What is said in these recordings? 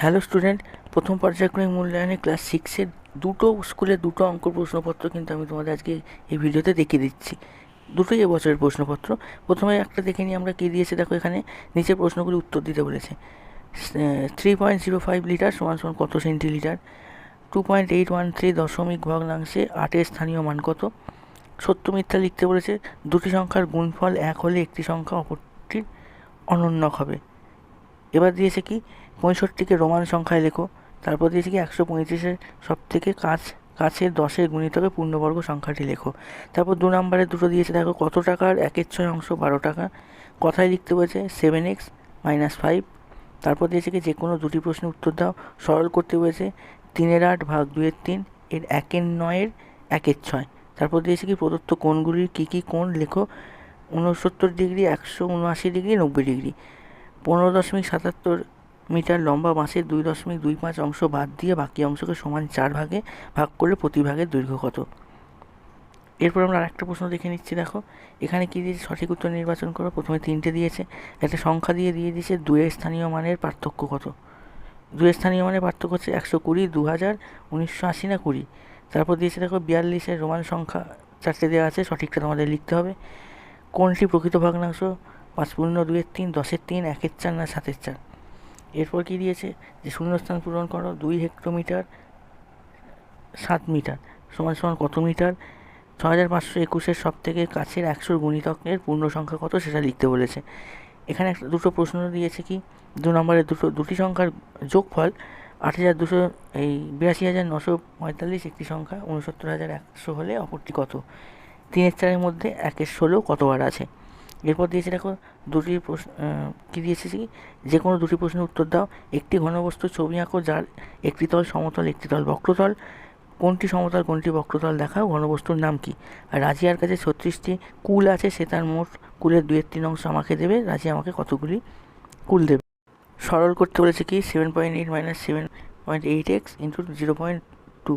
Hello student, প্রথম পর্যায়ক্রমিক মূল্যায়নে class সিক্সের দুটো স্কুলের দুটো অঙ্ক প্রশ্নপত্র কিন্তু আমি তোমাদের আজকে এই ভিডিওতে দেখিয়ে দিচ্ছি। দুটোই এবছরের প্রশ্নপত্র। প্রথমে একটা দেখে নিই আমরা কী দিয়েছে। দেখো এখানে নিচের প্রশ্নগুলি উত্তর দিতে বলেছে। Three point zero five litre সমান সমান কত centilitre two point eight one three দশমিক ভগ্নাংশে আটের স্থানীয় মান কত? সত্য মিথ্যা লিখতে বলেছে, দুটি সংখ্যার গুণফল এক হলে একটি সংখ্যা অপরটির অনন্যক হবে। এবার দিয়েছে কি পঁয়ষট্টিকে রোমান সংখ্যায় লেখো। তারপর দিয়েছে কি একশো পঁয়ত্রিশের সব থেকে কাছ, কাছের দশের গুণিতকে পূর্ণবর্গ সংখ্যাটি লেখো। তারপর দু নম্বরে দুটো দিয়েছে, দেখো, কত টাকার একের ছয় অংশ বারো টাকা। কথায় লিখতে বলেছে সেভেন এক্স মাইনাস ফাইভ। তারপর দিয়েছে কি যে কোনো দুটি প্রশ্নের উত্তর দাও। সরল করতে বলেছে তিনের আট ভাগ দুয়ের তিন, এর একের নয়ের একের ছয়। তারপর দিয়েছে কি প্রদত্ত কোণগুলির কী কী কোণ লেখো? ঊনসত্তর ডিগ্রি, একশো উনআশি ডিগ্রি, নব্বই ডিগ্রি। পনেরো দশমিক সাতাত্তর মিটার লম্বা বাঁশের দুই দশমিক দুই পাঁচ অংশ বাদ দিয়ে বাকি অংশকে সমান চার ভাগে ভাগ করলে প্রতি ভাগের দৈর্ঘ্য কত? এরপর আমরা আরেকটা প্রশ্ন দেখে নিচ্ছি, দেখো। এখানে কী দিয়েছে সঠিক উত্তর নির্বাচন করো? প্রথমে তিনটে দিয়েছে। একটা সংখ্যা দিয়ে দিয়ে দিয়েছে, দুয়ের স্থানীয় মানের পার্থক্য কত? দুয়ের স্থানীয় মানের পার্থক্য হচ্ছে একশো কুড়ি দু হাজার উনিশশো আশি না কুড়ি? তারপর দিয়েছে, দেখো, বিয়াল্লিশের রোমান সংখ্যা চারটে দেওয়া আছে, সঠিকটা তোমাদের লিখতে হবে। কোনটি প্রকৃত ভগ্নাংশ? পাঁচ পূর্ণ দুয়ের তিন, দশের তিন, একের চার না সাতের চার। এরপর কি দিয়েছে? যে শূন্যস্থান পূরণ করো, দুই হেক্টোমিটার, সাত মিটার। সমান সমান কত মিটার? ছ হাজার পাঁচশো একুশের সব থেকে কাছের একশোর গুণিতকের পূর্ণ সংখ্যা কত সেটা লিখতে বলেছে। এখানে একটা দুটো প্রশ্ন দিয়েছে কি? দু নম্বরের দুটো, দুটি সংখ্যার যোগফল আট হাজার দুশো, এই বিরাশি হাজার নশো পঁয়তাল্লিশ, একটি সংখ্যা উনসত্তর হাজার একশো হলে অপরটি কত? তিনের চারের মধ্যে একের ষোলো কতবার আছে? এরপর দিয়েছে দেখো দুটি প্রশ্ন কী দিয়েছে কি যে কোনো দুটি প্রশ্নের উত্তর দাও। একটি ঘনবস্তুর ছবি আঁকো যার একটি তল সমতল, একটি তল বক্রতল। কোনটি সমতল, কোনটি বক্রতল দেখাও। ঘনবস্তুর নাম কি? আর রাজিয়ার কাছে ছত্রিশটি কুল আছে, সে তার মোট কুলের দুয়ের তিন অংশ আমাকে দেবে। রাজি আমাকে কতগুলি কুল দেবে? সরল করতে বলেছে কি? Seven point eight minus seven point eight X into zero point two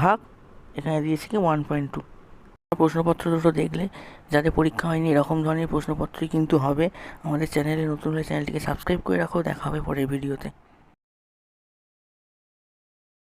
ভাগ, এখানে দিয়েছে কি? ওয়ান পয়েন্ট টু প্রশ্নপত্র দুটো দেখলে যাদের পরীক্ষা হয়নি, এরকম ধরনের প্রশ্নপত্রই কিন্তু হবে। আমাদের চ্যানেলে নতুন হলে চ্যানেলটিকে সাবস্ক্রাইব করে রাখো। দেখা হবে পরের ভিডিওতে।